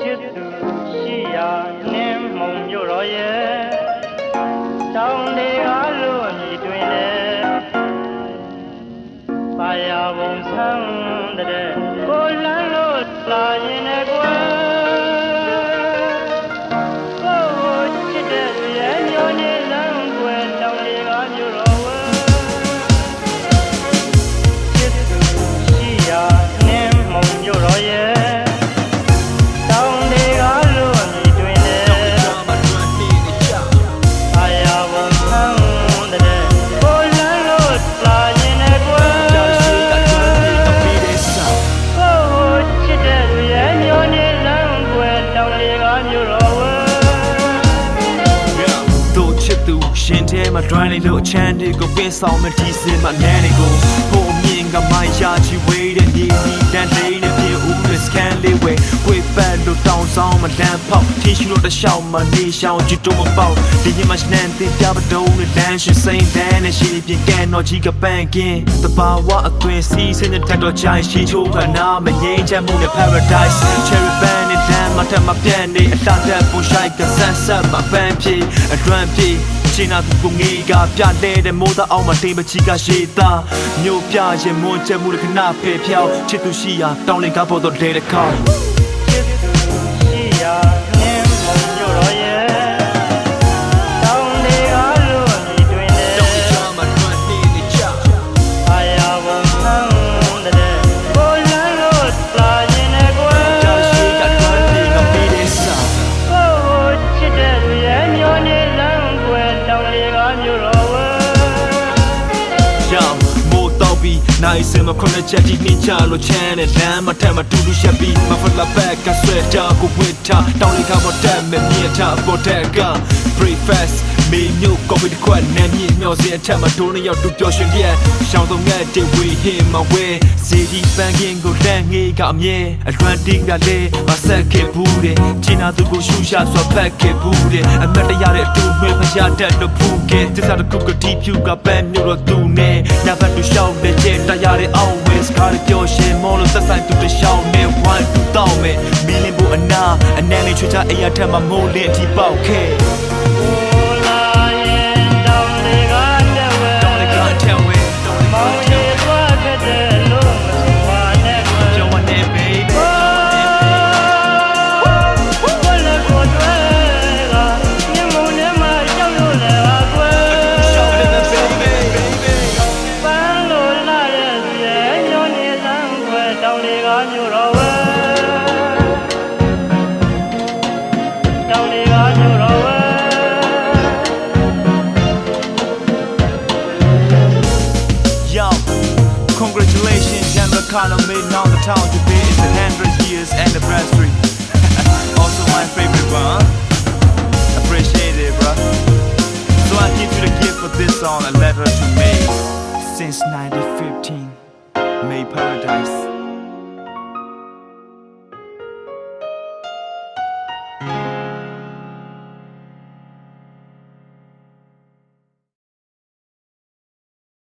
ချစ်သူရှိရာနင်းမုံမြို့တော်ရဲ့တောင်းတွေကလို့အမိတွင်လေပါရဘုံဆန်း မှာ dry နေလို့အချမ်းတွေကိုပင်းဆောင်မဒီစင်မှာနန်းတွေကိုပုံမြင်ကမိုင်းရာချီဝေးတဲ့နေဒီတန်လေးနဲ့ပြေဦးတဲ့ scan လေးဝဲကိုယ်ပတ်လို့တောင်းဆောင်မလမ်းပေါက်ထင်းရှိလို့တခြားမနေရှောင်းချစ်တော့မပေါက်ဒီရင်မှာစနန်တင်ပြပတုံးနဲ့လမ်းရှိစိမ့်တန်းနဲ့ရှိပြင်ကန်တော့ကြီးကပန်းကင်းတဘာဝအသွင်စီးစင်းတဲ့တက်တော့ချိုင်းရှိချိုးကနာမငိမ့်ချက်မှုနဲ့ paradise cherry band နဲ့လမ်းမှာထပ်မပြတ်နေအတားတက်ပူရှိုက်ကဆန်းဆက်မပန်းပြေအတွမ်းပြေ ချင်နာသူကိုငေးကပြလဲတဲ့မိုးသားအောင်မတိမ်ပချီကရှေသားမြို့ပြရင်မွန်ချက်မှုခဏဖေဖြောင်းချစ်သူရှိရာတောင်းလင်ကားပေါ်တော့လဲတဲ့ခေါချ နိုင်စင်မခုနှစ်ချက်ဒီနှင်းချလို့ချမ်းတဲ့လမ်းမထက်မတူလူရှက်ပြီးမဖလာဘက်ကဆွဲတာကိုဝစ်တာတောင်းလေးကပေါ်တက်မဲ့မြေတာပေါ်တက်က breakfast မေမျိုးကော်ဖီတစ်ခွက်နဲ့မြင့်မျောစင်အထက်မှာဒိုးနှစ်ယောက်တူပျော်ရွှင်ပြက်ရှောင်းဆုံးငက်တေဝေဟင်မဝဲစီဒီပန်းကင်းကိုတန်းငေးကအမြဲအလွမ်းတင်းကလေးမဆက်ခဲ့ဘူးတဲ့ချင်နာသူကိုရှူရှာဆိုဖက်ခဲ့ဘူးတဲ့အမတ်တရတဲ့အတူမွေးဖျားတတ်လို့ဖူးခဲ့တစ္ဆာတစ်ခုကတိဖြူကပန်းမျိုးတော့သူနဲ့ညဘက်တူရှောင်းတဲ့ကျဲတရားတဲ့ always ကားပျော်ရှင်မောလို့သက်ဆိုင်သူတရှောင်းနဲ့ one two တောင်းမဲ့မီလင်ဘူးအနာအနမ်းလေးချွချအိယာထက်မှာမိုးလင်းအထိပေါက်ခဲ့ တောင်းလေးကမြို့တော်ဝဲတောင်းလေးကမြို့တော်ဝဲ Yo, congratulations, General Carlo made now the town today is the 100 years anniversary. also my favorite one. Appreciate it, bro. So I give you the gift for this song, a letter to May. Since 1915, May Paradise.